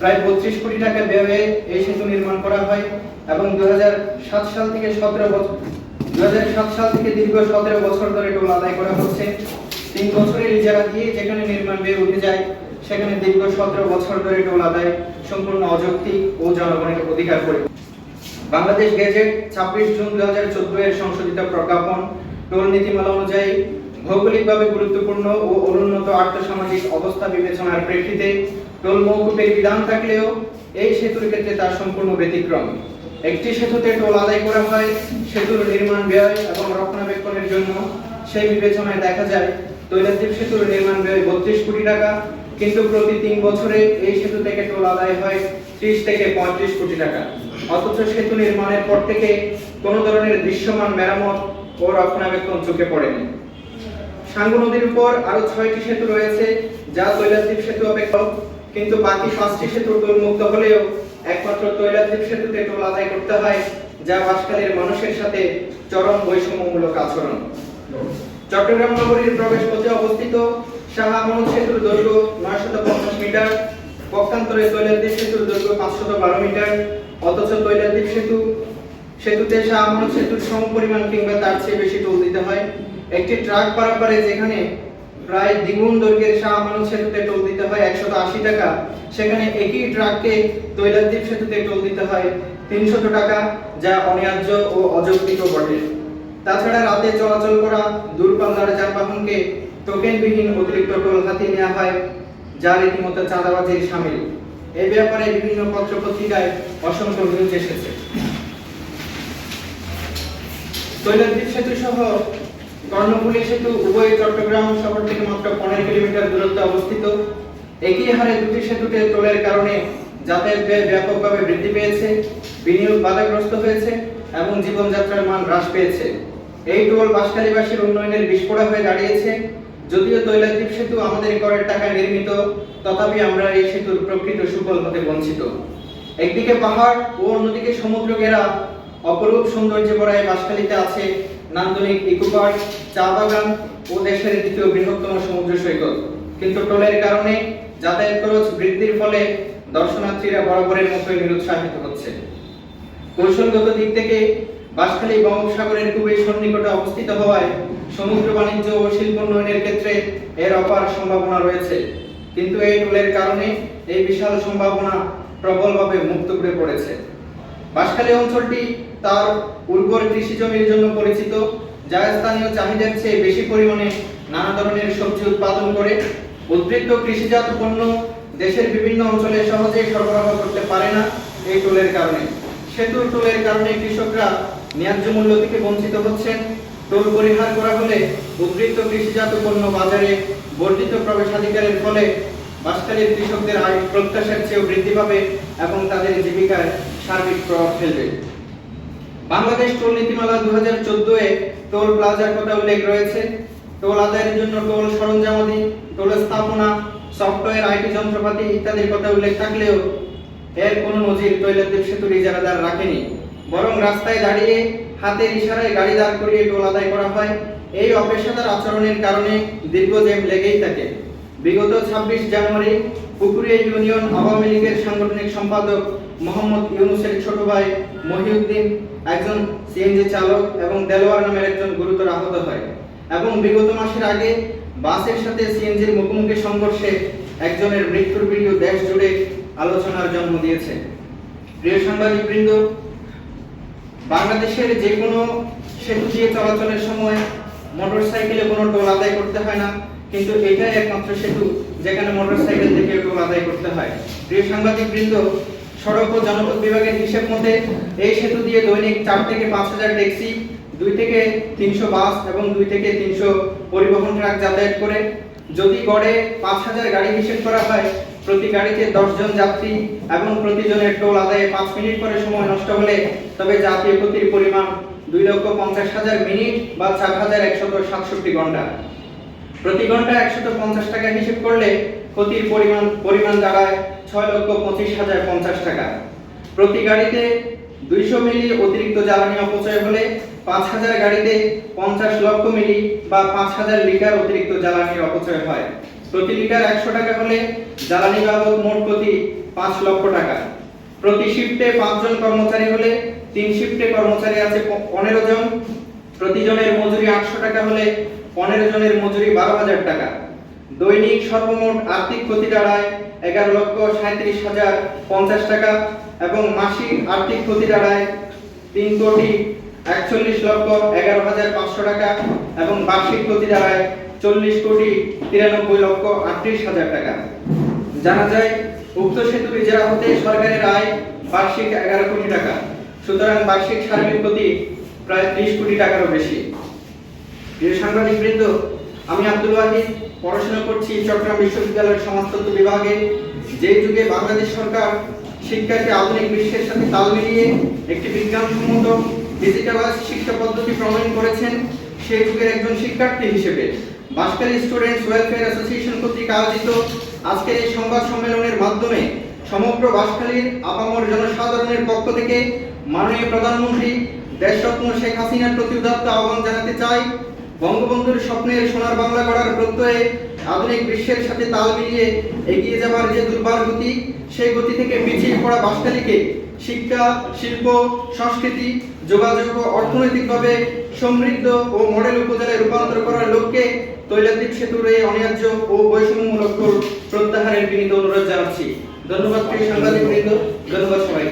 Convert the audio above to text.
প্রায় বত্রিশ কোটি টাকা ব্যয়ে এই সেতু নির্মাণ করা হয় এবং দু সাল থেকে সতেরো বছর দু সাল থেকে দীর্ঘ সতেরো বছর ধরে টোল আদায় করা হচ্ছে। তিন বছরের ইজারা দিয়ে যেখানে নির্মাণ ব্যয় উঠে যায়, সেখানে দীর্ঘ সতেরো বছর ধরে টোল আদায় সম্পূর্ণ অযৌক্তিক ও জনগণের অধিকার পরি বাংলাদেশ গেজেট ছাব্বিশ জুন দু হাজার চোদ্দ এর সংশোধিত প্রজ্ঞাপন। টোল নীতিমালা অনুযায়ী ভৌগোলিকভাবে গুরুত্বপূর্ণ ও অনুন্নত আর্থসামাজিক অবস্থা বিবেচনার প্রেক্ষিতে টোল মৌকুফের বিধান থাকলেও এই সেতুর ক্ষেত্রে তার সম্পূর্ণ ব্যতিক্রম। একটি সেতুতে টোল আদায় করা হয়, সেতুর নির্মাণ ব্যয় এবং রক্ষণাবেক্ষণের জন্য। সেই বিবেচনায় দেখা যায় তৈলাদ্বীপ সেতুর নির্মাণ ব্যয় বত্রিশ কোটি টাকা, কিন্তু প্রতি তিন বছরে এই সেতু থেকে টোল আদায় হয় ত্রিশ থেকে পঁয়ত্রিশ কোটি টাকা। অথচ সেতু নির্মাণের পর থেকে কোনো ধরনের দৃশ্যমান মেরামত ও রক্ষণাবেক্ষণ চোখে পড়েনি সাঙ্গু নদীর উপর আরও ছয়টি সেতু রয়েছে, যা তৈলাদ্বীপ সেতু অপেক্ষা কিন্তু বাকি পাঁচটি সেতু মুক্ত হলেও একমাত্র তৈলাদ্বীপ সেতুতে টোল আদায় করতে হয়, যা বাসকালের মানুষের সাথে চরম বৈষম্যমূলক আচরণ। চট্টগ্রাম নগরীর প্রবেশ পথে অবস্থিত শাহ আমানত সেতুর দৈর্ঘ্য নয়শত পঞ্চাশ মিটার, পক্ষান্তরে তৈলাদ্বীপ সেতুর দৈর্ঘ্য পাঁচশত বারো মিটার, অথচ তৈলাদ্বীপ সেতু, সেতুতে শাহ আমানত সেতুর সমপরিমাণ কিংবা তার চেয়ে বেশি টোল দিতে হয়। একটি ট্রাক পারাপারে যেখানে প্রায় দ্বিগুণ দৈর্ঘ্যের শাহ আমানত সেতুতে টোল হয় একশত আশি টাকা। সেখানে একই ট্রাককে তৈলাদ্বীপ সেতুতে টোল দিতে হয় তিনশত টাকা, যা অন্যায্য ও অযৌক্তিক বটে। তাছাড়া রাতে চলাচল করা দূরপাল্লার যানবাহনকে টোকেনবিহীন অতিরিক্ত টোল হাতিয়ে নেওয়া হয়, যা রীতিমতো চাঁদাবাজির সামিল। এই ব্যাপারে বিভিন্ন পত্র পত্রিকায় অসংখ্য নিউজ এসেছে। তৈলাদ্বীপ সেতু সহ কর্ণফুলী সেতু উভয় চট্টগ্রাম শহর থেকে মাত্র পনেরো কিলোমিটার দূরত্বে অবস্থিত। একই হারে দুটি সেতুতে টোলের কারণে যাতায়াত ব্যয় ব্যাপকভাবে বৃদ্ধি পেয়েছে, বিনিয়োগ বাধাগ্রস্ত হয়েছে এবং জীবনযাত্রার মান হ্রাস পেয়েছে। এই টোল বাসখালীবাসীর উন্নয়নের বিস্ফোরা হয়ে দাঁড়িয়েছে। যদিও তৈলাদ্বীপ সেতু আমাদের করের টাকায় নির্মিত, তথাপি আমরা এই সেতুর প্রকৃত সুফল হতে বঞ্চিত। একদিকে পাহাড় ও অন্যদিকে সমুদ্র ঘেরা অপরূপ সৌন্দর্যে ভরা এই বাসখালীতে আছে নান্দনিক ইকো পার্ক, চা বাগান ও দেশের দ্বিতীয় বৃহত্তম সমুদ্র সৈকত। কিন্তু টোলের কারণে যাতায়াত খরচ বৃদ্ধির ফলে দর্শনার্থীরা বরাবরের মতোই নিরুৎসাহিত হচ্ছে। কৌশলগত দিক থেকে বাঁশখালী বঙ্গোপসাগরের খুবই সন্নিকটে অবস্থিত হওয়ায় সমুদ্র বাণিজ্য ও ক্ষেত্রে এর অপার সম্ভাবনা রয়েছে। কিন্তু এই টোলের কারণে এই বিশাল সম্ভাবনা প্রবলভাবে মুক্ত করে পড়েছে। বাঁশখালী অঞ্চলটি তার উর্বর কৃষি জমির জন্য পরিচিত, যা স্থানীয় চাহিদার চেয়ে বেশি পরিমাণে নানা ধরনের সবজি উৎপাদন করে। উদ্বৃত্ত কৃষিজাত পণ্য দেশের বিভিন্ন অঞ্চলে সহজেই সরবরাহ করতে পারে না এই টোলের কারণে। সেতুর টোলের কারণে কৃষকরা ন্যায্য মূল্য থেকে বঞ্চিত হচ্ছেন। টোল পরিহার করা হলে উদ্বৃত্ত কৃষিজাত পণ্য বাজারে বর্ধিত প্রবেশাধিকারের ফলে বাসকালীর কৃষকদের আয় প্রত্যাশার চেয়েও বৃদ্ধি পাবে এবং তাদের জীবিকায় সার্বিক প্রভাব ফেলবে। বাংলাদেশ টোল নীতিমালা দু হাজার চোদ্দ এ টোল প্লাজার কথা উল্লেখ রয়েছে। টোল আদায়ের জন্য টোল সরঞ্জামাদি, টোল স্থাপনা, সফটওয়্যার, আইটি যন্ত্রপাতি ইত্যাদির কথা উল্লেখ থাকলেও এর কোনো নজির তৈলাদ্বীপ সেতুর ইজারাদার রাখেনি। বরং রাস্তায় দাঁড়িয়ে হাতের ইশারায় গাড়ি দাঁড় করিয়ে টোল আদায় করা হয়। এই অপেশাদার আচরণের কারণে দীর্ঘ জ্যাম লেগেই থাকে। বিগত ছাব্বিশ জানুয়ারি পুকুরিয়া ইউনিয়ন আওয়ামী লীগের সাংগঠনিক সম্পাদক মোহাম্মদ ইউনুসের ছোট ভাই মহিউদ্দিন একজন সিএনজি চালক এবং দেলোয়ার নামের একজন গুরুতর আহত হয়। এবং বিগত মাসের আগে বাসের সাথে সিএনজির মুখোমুখি সংঘর্ষে একজনের মৃত্যুর ভিডিও দেশ জুড়ে আলোচনার জন্ম দিয়েছে। প্রিয় সাংবাদিক বৃন্দ বাংলাদেশের যে কোনো সেতু দিয়ে চলাচলের সময় মোটরসাইকেলে কোনো টোল আদায় করতে হয় না, কিন্তু এটাই একমাত্র সেতু যেখানে মোটরসাইকেল থেকে টোল আদায় করতে হয়। প্রিয় সাংবাদিক বৃন্দ সড়ক ও জনপথ বিভাগের হিসেব মতে এই সেতু দিয়ে দৈনিক চার থেকে পাঁচ হাজার ট্যাক্সি দুই থেকে তিনশো বাস এবং দুই থেকে তিনশো পরিবহন ট্রাক যাতায়াত করে। যদি গড়ে পাঁচ হাজার গাড়ি হিসেব করা হয়, প্রতি গাড়িতে দশ জন যাত্রী এবং প্রতিজনের টোল আদায়ে পাঁচ মিনিট করে সময় নষ্ট হলে, তবে জাতীয় ক্ষতির পরিমাণ দুই লক্ষ পঞ্চাশ হাজার মিনিট বা চার হাজার একশত সাতষট্টি ঘণ্টা। প্রতি ঘণ্টা একশত পঞ্চাশ টাকা হিসেব করলে ক্ষতির পরিমাণ পরিমাণ দাঁড়ায় ছয় লক্ষ পঁচিশ হাজার পঞ্চাশ টাকা। প্রতি গাড়িতে দুইশো মিলি অতিরিক্ত জ্বালানি অপচয় হলে পাঁচ হাজার গাড়িতে পঞ্চাশ লক্ষ মিলি বা পাঁচ হাজার লিটার অতিরিক্ত জ্বালানির অপচয় হয়। প্রতি লিটার একশো টাকা হলে জ্বালানি বাবদ মোট ক্ষতি পাঁচ লক্ষ টাকা। প্রতি শিফটে পাঁচজন কর্মচারী হলে তিন শিফটে কর্মচারী আছে পনেরো জন। প্রতিজনের মজুরি আটশো টাকা হলে পনেরো জনের মজুরি বারো হাজার টাকা। দৈনিক সর্বমোট আর্থিক ক্ষতি দাঁড়ায় এগারো লক্ষ সাঁত্রিশ হাজার পঞ্চাশ টাকা এবং মাসিক আর্থিক ক্ষতি দাঁড়ায় তিন কোটি একচল্লিশ লক্ষ এগারো হাজার পাঁচশো টাকা এবং বার্ষিক ক্ষতি দাঁড়ায় চল্লিশ কোটি তিরানব্বই লক্ষ আটত্রিশ হাজার টাকা। জানা যায়, উক্ত সেতু ইজারা হতে সরকারের আয় বার্ষিক এগারো কোটি টাকা। সুতরাং বার্ষিক সার্বিক ক্ষতি প্রায় ত্রিশ কোটি টাকারও বেশি। প্রিয় সাংবাদিক বৃন্দ আমি আব্দুল ওয়াহিদ পড়াশোনা করছি চট্টগ্রাম বিশ্ববিদ্যালয়ের সমাজতত্ত্ব বিভাগে। যে যুগে বাংলাদেশ সরকার শিক্ষাকে আধুনিক বিশ্বের সাথে তাল মিলিয়ে একটি বিজ্ঞানসম্মত ডিজিটালাইজ শিক্ষা পদ্ধতি প্রণয়ন করেছেন সেই যুগের একজন শিক্ষার্থী হিসেবে। বাসকালী স্টুডেন্টস ওয়েলফেয়ার অ্যাসোসিয়েশন কর্তৃক আয়োজিত আজকের এই সংবাদ সম্মেলনের মাধ্যমে সমগ্র বাসখালীর আপামর জনসাধারণের পক্ষ থেকে মাননীয় প্রধানমন্ত্রী দেশরত্ন শেখ হাসিনার প্রতি উদাত্ত আহ্বান জানাতে চাই। বঙ্গবন্ধুর স্বপ্নের সোনার বাংলা গড়ার প্রত্যয়ে আধুনিক বিশ্বের সাথে তাল মিলিয়ে এগিয়ে যাবার যে দুর্বার গতি, সেই গতি থেকে পিছিয়ে পড়া বাসখালীকে শিক্ষা, শিল্প, সংস্কৃতি, যোগাযোগ ও অর্থনৈতিকভাবে সমৃদ্ধ ও মডেল উপজেলায় রূপান্তর করার লক্ষ্যে তৈলাদ্বীপ সেতুর এই অনিবার্য ও বৈষম্যমূলক প্রত্যাহারের বিনীত অনুরোধ জানাচ্ছি। ধন্যবাদ প্রিয় সাংবাদিক বৃন্দ ধন্যবাদ সবাইকে।